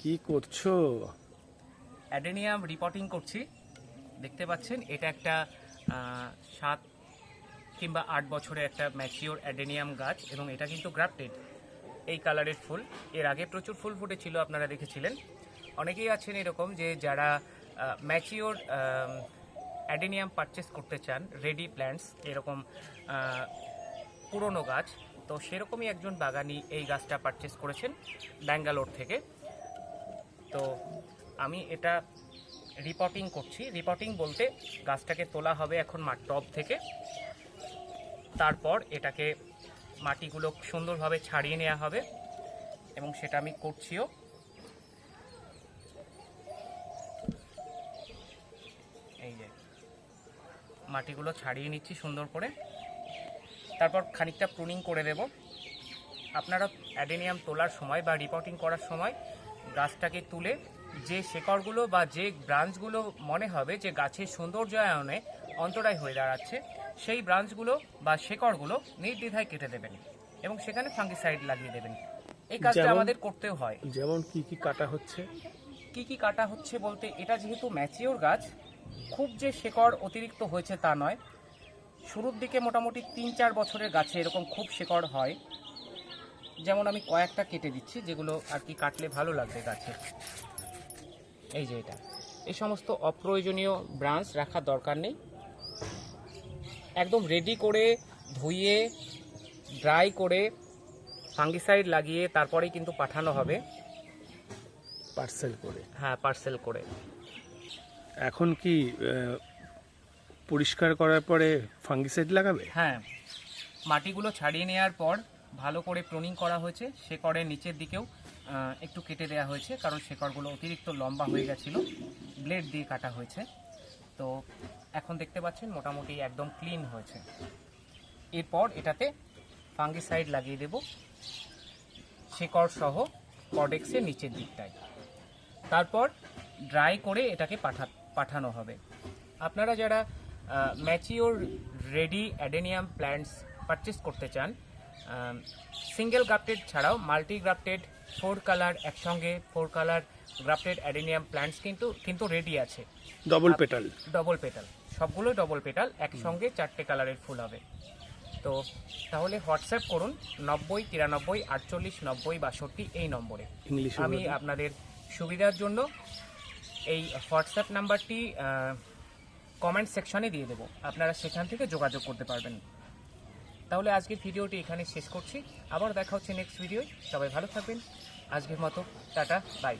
কি করছ? Adenium reporting করছি। দেখতে পাচ্ছেন, এটা একটা সাত কিংবা আট বছরের একটা ম্যাচিওর অ্যাডেনিয়াম গাছ এবং এটা কিন্তু গ্রাফটেড এই কালারের ফুল। এর আগে প্রচুর ফুল ফুটেছিল, আপনারা দেখেছিলেন। অনেকেই আছেন এরকম যে যারা ম্যাচিওর অ্যাডেনিয়াম পারচেস করতে চান রেডি প্ল্যান্টস এরকম পুরনো গাছ, তো সেরকমই একজন বাগানি এই গাছটা পারচেস করেছেন, ব্যাঙ্গালোর থেকে। তো আমি এটা রিপোর্টিং করছি। রিপোর্টিং বলতে গাছটাকে তোলা হবে এখন মাঠ টব থেকে। তারপর এটাকে মাটিগুলো সুন্দরভাবে ছাড়িয়ে নেওয়া হবে এবং সেটা আমি করছিও। এই যে, মাটিগুলো ছাড়িয়ে নিচ্ছি সুন্দর করে। তারপর খানিকটা প্রুনিং করে দেব। আপনারা অ্যাডেনিয়াম তোলার সময় বা রিপোর্টিং করার সময় গাছটাকে তুলে যে শেকড়গুলো বা যে ব্রাঞ্চগুলো মনে হবে যে গাছের সৌন্দর্যায়নে অন্তরায় হয়ে দাঁড়াচ্ছে সেই ব্রাঞ্চগুলো বা শেকড়গুলো নির্দ্বিধায় কেটে দেবেন এবং সেখানে ফাঙ্গিসাইড লাগিয়ে দেবেন। এই কাজটা আমাদের করতেও হয়। যেমন কি কি কাটা হচ্ছে? কি কি কাটা হচ্ছে বলতে এটা যেহেতু ম্যাচিওর গাছ খুব যে শেকড় অতিরিক্ত হয়েছে তা নয়। শুরুর দিকে মোটামুটি তিন চার বছরের গাছে এরকম খুব শেকড় হয়। যেমন আমি কয়েকটা কেটে দিচ্ছি যেগুলো আর কি কাটলে ভালো লাগবে গাছে। এই যে এটা। এই সমস্ত অপ্রয়োজনীয় ব্রাঞ্চ রাখার দরকার নেই। একদম রেডি করে ধুইয়ে ড্রাই করে ফাঙ্গিসাইড লাগিয়ে তারপরেই কিন্তু পাঠানো হবে। পার্সেল করে। হ্যাঁ পার্সেল করে। এখন কি পরিষ্কার করার পরে ফাঙ্গিসাইড লাগাবে? হ্যাঁ। মাটিগুলো ছাড়িয়ে নেওয়ার পর ভালো করে প্রুনিং করা হয়েছে। শেকড়ের নিচের দিকেও একটু কেটে দেওয়া হয়েছে, কারণ শেকড়গুলো অতিরিক্ত লম্বা হয়ে গেছিল। ব্লেড দিয়ে কাটা হয়েছে। তো এখন দেখতে পাচ্ছেন, মোটামুটি একদম ক্লিন হয়েছে। এরপর এটাতে ফাঙ্গিসাইড লাগিয়ে দেব। শেকড় সহ কডেক্সের নিচের দিকটায়। তারপর ড্রাই করে এটাকে পাঠা, পাঠানো হবে। আপনারা যারা mature ready adenium plants purchase করতে চান সিঙ্গেল গ্রাফটেড ছাড়াও মাল্টি গ্রাফটেড ফোর কালার একসঙ্গে four colour grafted adenium plants কিন্তু কিন্তু রেডি আছে। ডবল পেটাল ডবল পেটাল সবগুলোই ডবল পেটাল একসঙ্গে চারটে কালারের ফুল হবে। তো তাহলে হোয়াটসঅ্যাপ করুন নব্বই তিরানব্বই আটচল্লিশ নব্বই বাষট্টি এই নম্বরে। আমি আপনাদের সুবিধার জন্য এই হোয়াটসঅ্যাপ নাম্বারটি কমেন্ট সেকশনে দিয়ে দেবো। আপনারা সেখান থেকে যোগাযোগ করতে পারবেন। তাহলে আজকের ভিডিওটি এখানে শেষ করছি। আবার দেখা হচ্ছে নেক্সট ভিডিও সবাই ভালো থাকবেন। আজকের মতো, টাটা বাই